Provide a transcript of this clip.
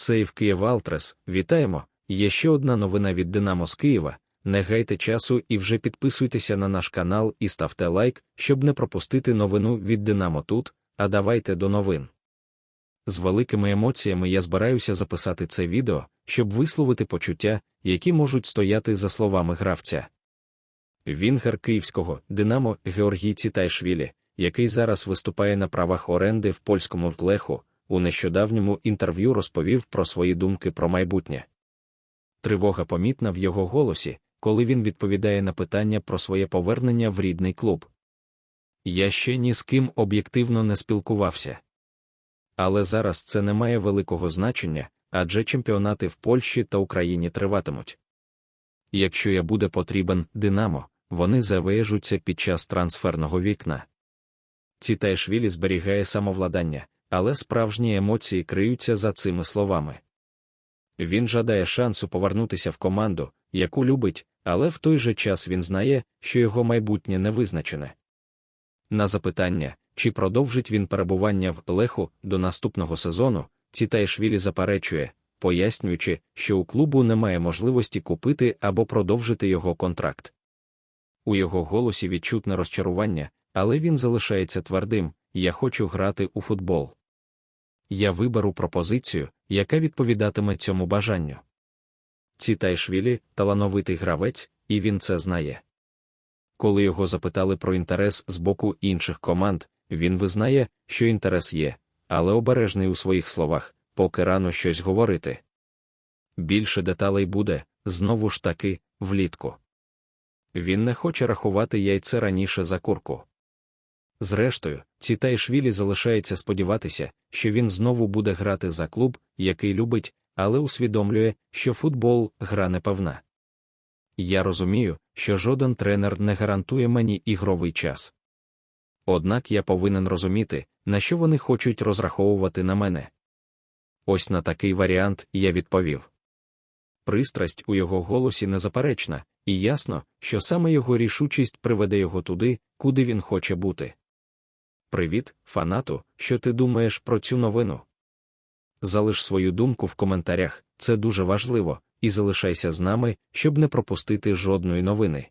Сейв Київ Алтрес, вітаємо! Є ще одна новина від Динамо з Києва. Не гайте часу і вже підписуйтеся на наш канал і ставте лайк, щоб не пропустити новину від Динамо тут, а давайте до новин. З великими емоціями я збираюся записати це відео, щоб висловити почуття, які можуть стояти за словами гравця. Вінгер київського Динамо Георгій Цітайшвілі, який зараз виступає на правах оренди в польському тлеху, у нещодавньому інтерв'ю розповів про свої думки про майбутнє. Тривога помітна в його голосі, коли він відповідає на питання про своє повернення в рідний клуб. Я ще ні з ким об'єктивно не спілкувався. Але зараз це не має великого значення, адже чемпіонати в Польщі та Україні триватимуть. Якщо я буде потрібен Динамо, вони завежуться під час трансферного вікна. Цітайшвілі зберігає самовладання, але справжні емоції криються за цими словами. Він жадає шансу повернутися в команду, яку любить, але в той же час він знає, що його майбутнє не визначене. На запитання, чи продовжить він перебування в Леху до наступного сезону, Цітайшвілі заперечує, пояснюючи, що у клубу немає можливості купити або продовжити його контракт. У його голосі відчутне розчарування, але він залишається твердим я хочу грати у футбол. Я виберу пропозицію, яка відповідатиме цьому бажанню. Цітайшвілі талановитий гравець, і він це знає. Коли його запитали про інтерес з боку інших команд, він визнає, що інтерес є, але обережний у своїх словах, поки рано щось говорити. Більше деталей буде, знову ж таки, влітку. Він не хоче рахувати яйце раніше за курку. Зрештою, Цітайшвілі залишається сподіватися, що він знову буде грати за клуб, який любить, але усвідомлює, що футбол гра непевна. Я розумію, що жоден тренер не гарантує мені ігровий час. Однак я повинен розуміти, на що вони хочуть розраховувати на мене. Ось на такий варіант я відповів. Пристрасть у його голосі незаперечна, і ясно, що саме його рішучість приведе його туди, куди він хоче бути. Привіт, фанату, що ти думаєш про цю новину? Залиш свою думку в коментарях, це дуже важливо, і залишайся з нами, щоб не пропустити жодної новини.